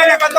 এ কত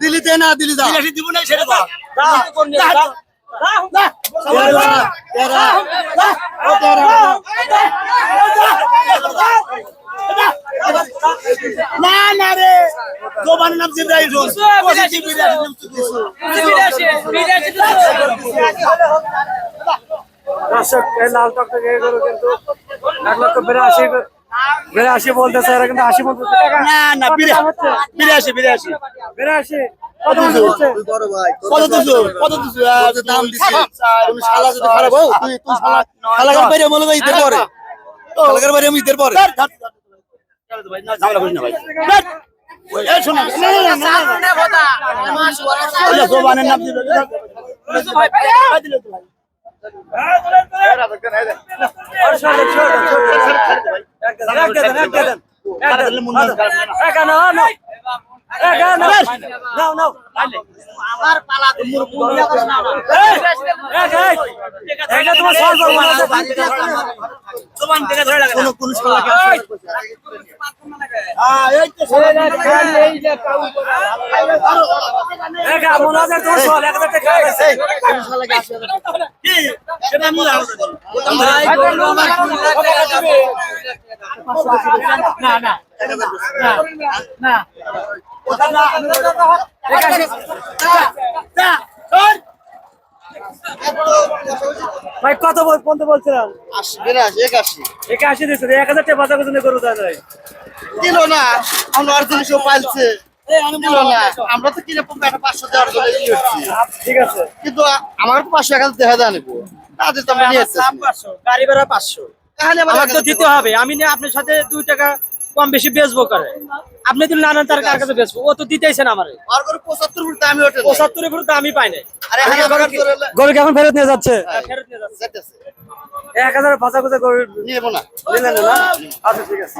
দিল্লিতে না যা না না রে। দোবান নাম জিব্রাইল রোজ পজিটিভ দর্শক এই লাল টকটকে এই কিন্তু এক লক্ষ বিরাশি বিরাশি বলতেছে এরা কিন্তু আশি বলতেছে না না বিরাশি বিরাশি বিরাশি কত বলতে বলছে কত দুশো কত দুশো দাম তুমি শালা যদি খারাপ হও তুই তুই শালা শালাকার বাইরে মনে হয় ঈদের পরে শালাকার বাইরে আমি ঈদের পরে ঝামেলা করিস না ভাই শোনো না না না। না না জোবানের নাম দিবে দিলে তো ভাই কোন কোন শালাকে হ্যাঁ এই তো কি সেটা আমি ভাই কত পর্যন্ত বলছিলাম? বিরাশি একাশি। একাশি দিচ্ছে এক হাজার টাকা বাজার পর্যন্ত গরু দিল না আমরা দিল না আমরা তো কিনে একটা পাঁচশো দেওয়ার জন্য ঠিক আছে। কিন্তু আমার তো পাঁচশো এক হাজার দেখা দেওয়া নেব তাদের তো আমরা নিয়ে গাড়ি ভাড়া পাঁচশো। তাহলে আমার তো দিতে হবে আমি না আপনার সাথে দুই টাকা কম বেশি বেচবো করে। আপনি তো না নেন তার কার কাছে বেচবো? ও তো দিতেছেন আমার। আর করে পঁচাত্তর ফুট আমি ওঠে আমি পাই নাই। আরে এখানে হলে গরু কেমন ফেরত নিয়ে যাচ্ছে। ফেরত নিয়ে যাচ্ছে। যাইতেছে। এক হাজার পাঁচা পাঁচা গরু নিয়ে না? আচ্ছা ঠিক আছে।